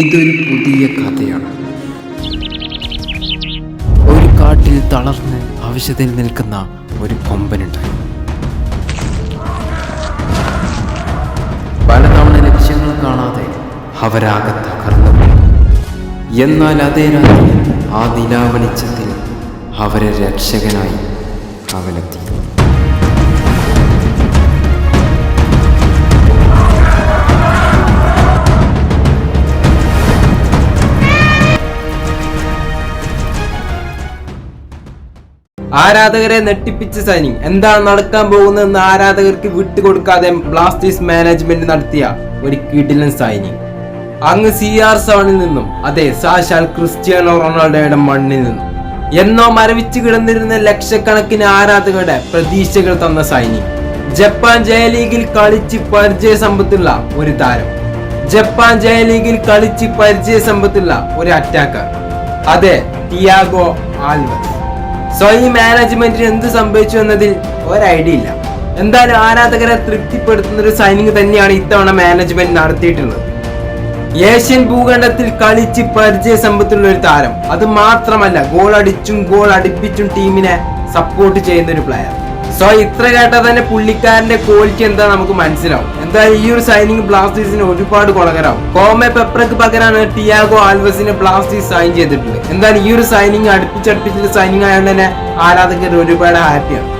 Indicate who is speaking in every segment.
Speaker 1: ഇതൊരു പുതിയ കഥയാണ്. ഒരു കാട്ടിൽ തളർന്ന് ആവശ്യത്തിൽ നിൽക്കുന്ന ഒരു കൊമ്പനുണ്ടായി. പലതവണ ലക്ഷ്യങ്ങൾ കാണാതെ അവരാകെ തകർന്നു. എന്നാൽ അതേ രാത്രി ആ നിലാവെളിച്ചത്തിൽ അവരെ രക്ഷകനായി അവനെത്തി
Speaker 2: ആരാധകരെ നെട്ടിപ്പിച്ച സൈനിങ് എന്താണ് നടക്കാൻ പോകുന്നതെന്ന് ആരാധകർക്ക് വിട്ടുകൊടുക്കാതെ ബ്ലാസ്റ്റേഴ്സ് മാനേജ്മെന്റ് നടത്തിയ ഒരു കിടിലൻ സൈനിങ് അങ്ങ് സി ആർ സെവനിൽ നിന്നും അതെ സാശാൽ ക്രിസ്ത്യാനോ റൊണാൾഡോയുടെ മണ്ണിൽ നിന്നും. എന്നോ മരവിച്ചു കിടന്നിരുന്ന ലക്ഷക്കണക്കിന് ആരാധകരുടെ പ്രതീക്ഷകൾ തന്ന സൈനിങ് ജപ്പാൻ ജയലീഗിൽ കളിച്ച് പരിചയ സമ്പത്തുള്ള ഒരു താരം. ജപ്പാൻ ജയലീഗിൽ കളിച്ച് പരിചയ സമ്പത്തുള്ള ഒരു അറ്റാക്കർ അതെ ടിയാഗോ ആൽവസ് സോ ഈ മാനേജ്മെന്റിന് എന്ത് സംഭവിച്ചു എന്നതിൽ ഒരു ഐഡിയ ഇല്ല. എന്തായാലും ആരാധകരെ തൃപ്തിപ്പെടുത്തുന്ന ഒരു സൈനിങ് തന്നെയാണ് ഇത്തവണ മാനേജ്മെന്റ് നടത്തിയിട്ടുള്ളത്. ഏഷ്യൻ ഭൂഖണ്ഡത്തിൽ കളിച്ച് പരിചയ സമ്പത്തുള്ള ഒരു താരം. അത് മാത്രമല്ല ഗോൾ അടിച്ചും ഗോൾ അടിപ്പിച്ചും ടീമിനെ സപ്പോർട്ട് ചെയ്യുന്ന ഒരു പ്ലെയർ സോ ഇത്ര കേട്ടാൽ തന്നെ പുള്ളിക്കാരന്റെ ക്വാളിറ്റി എന്താ നമുക്ക് മനസ്സിലാവും. എന്തായാലും ഈ ഒരു സൈനിങ് ബ്ലാസ്റ്റേഴ്സിന് ഒരുപാട് ഗുണകരാവും കോമെ പെപ്രക്ക് പകരമാണ് ടിയാഗോ ആൽവസിനെ ബ്ലാസ്റ്റേഴ്സ് സൈൻ ചെയ്തിട്ടുള്ളത്. എന്തായാലും ഈ ഒരു സൈനിങ് അടുപ്പിച്ചടുപ്പിച്ചിട്ട് സൈനിങ് ആയതുകൊണ്ട് തന്നെ ആരാധകർ ഒരുപാട് ഹാപ്പിയാണ്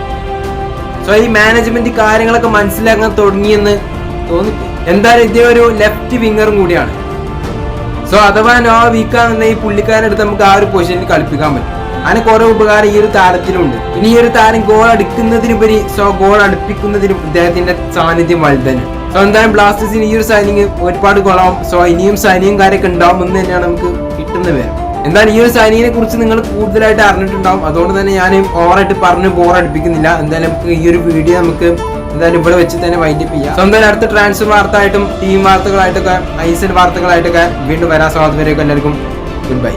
Speaker 2: സോ ഈ മാനേജ്മെന്റ് കാര്യങ്ങളൊക്കെ മനസ്സിലാക്കാൻ തുടങ്ങിയെന്ന് തോന്നി എന്തായാലും ഇതേ ഒരു ലെഫ്റ്റ് വിങ്ങറും കൂടിയാണ്. സോ അഥവാ നോ ഈ പുള്ളിക്കാരനെടുത്ത് നമുക്ക് ആ ഒരു പൊസിഷനിൽ കളിപ്പിക്കാൻ പറ്റും. അങ്ങനെ കുറെ ഉപകാരം ഈ ഒരു താരത്തിലുണ്ട്. ഇനി ഈ ഒരു താരം ഗോൾ അടുക്കുന്നതിനുപരി സോ ഗോൾ അടുപ്പിക്കുന്നതിനും ഇദ്ദേഹത്തിന്റെ സാന്നിധ്യം വലുതന്നെ. സോ എന്തായാലും ബ്ലാസ്റ്റേഴ്സിന് ഈ ഒരു സൈനിങ് ഒരുപാട് ഗുണമാവും സോ ഇനിയും സൈനിയും കാര്യമൊക്കെ ഉണ്ടാവും എന്ന് തന്നെയാണ് നമുക്ക് കിട്ടുന്ന പേര് എന്തായാലും ഈ ഒരു സൈനിങ്ങിനെ കുറിച്ച് നിങ്ങൾ കൂടുതലായിട്ട് അറിഞ്ഞിട്ടുണ്ടാവും. അതുകൊണ്ട് തന്നെ ഞാൻ ഓവറായിട്ട് പറഞ്ഞ് ബോർ അടുപ്പിക്കുന്നില്ല. എന്തായാലും നമുക്ക് ഈ ഒരു വീഡിയോ നമുക്ക് എന്തായാലും ഇവിടെ വെച്ച് തന്നെ വൈൻഡപ്പ് ചെയ്യാം. സോ എന്തായാലും അടുത്ത ട്രാൻസ്ഫർ വാർത്തയായിട്ടും ടീം വാർത്തകളായിട്ടൊക്കെ ഐ വാർത്തകളായിട്ടൊക്കെ വീണ്ടും വരാൻ സാധ്യതയൊക്കെ എല്ലാവർക്കും ഗുഡ് ബൈ